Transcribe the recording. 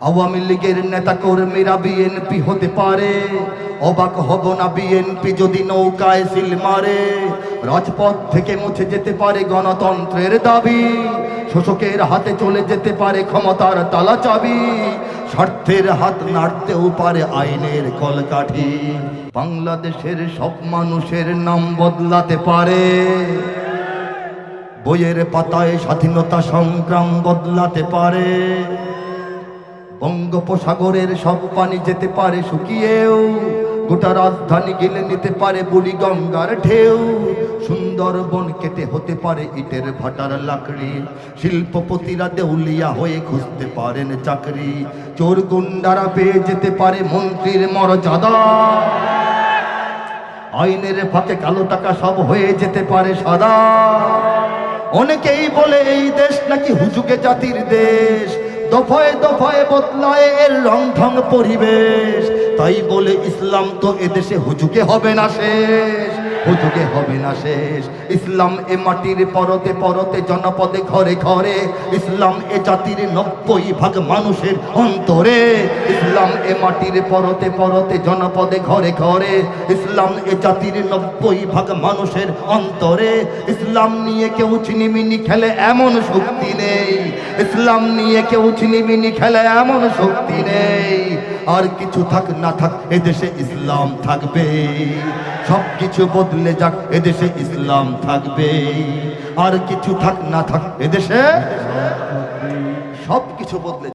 আওয়ামী লীগের নেতা কর্মীরা বিএনপি হতে পারে, অবাক হব না বিএনপি যদি নৌকায় সিল মারে। রাজপথ থেকে মুছে যেতে পারে গণতন্ত্রের দাবি, শোষকের হাতে চলে যেতে পারে ক্ষমতার তালা চাবি, স্বার্থের হাত নাড়তেও পারে আইনের কলকাঠি। বাংলাদেশের সব মানুষের নাম বদলাতে পারে। বইয়ের পাতায় স্বাধীনতা সংগ্রাম বদলাতে পারে। বঙ্গোপসাগরের সব পানি যেতে পারে শুকিয়েও, গোটা রাজধানী গেলে নিতে পারে বুড়ি গঙ্গার ঢেউ। সুন্দরবন কেটে হতে পারে ইটের ভাটার লাকড়ি, শিল্পপতিরা দেউলিয়া হয়ে খুঁজতে পারেন চাকরি। চোর গুন্ডারা পেয়ে যেতে পারে মন্ত্রীর মর্যাদা। আইনের ফাঁকে কালো টাকা সব হয়ে যেতে পারে সাদা। অনেকেই বলে এই দেশ নাকি হুজুকে জাতির দেশ। দফায় দফায় বদলায় এর রং ঢং পরিবেশ। তাই বলে ইসলাম তো এদেশে হুজুকে হবে না শেষ, হুজুকে হবে না শেষ। ইসলাম এ মাটির পরতে পরতে, জনপদে ঘরে ঘরে। ইসলাম এ জাতির নব্বই ভাগ মানুষের অন্তরে। ইসলাম এ মাটির পরতে পরতে, জনপদে ঘরে ঘরে। ইসলাম এ জাতির নব্বই ভাগ মানুষের অন্তরে। ইসলাম নিয়ে কেউ চিনিমিনি খেলে এমন শক্তি নেই। ইসলাম নিয়ে কেউ চিনিমিনি খেলে এমন শক্তি নেই। আর কিছু থাক না থাক, এদেশে ইসলাম থাকবে। সব কিছু বদলে যাক, এদেশে ইসলাম থাকবে। আর কিছু থাক না থাক, এদেশে সব কিছু বদলে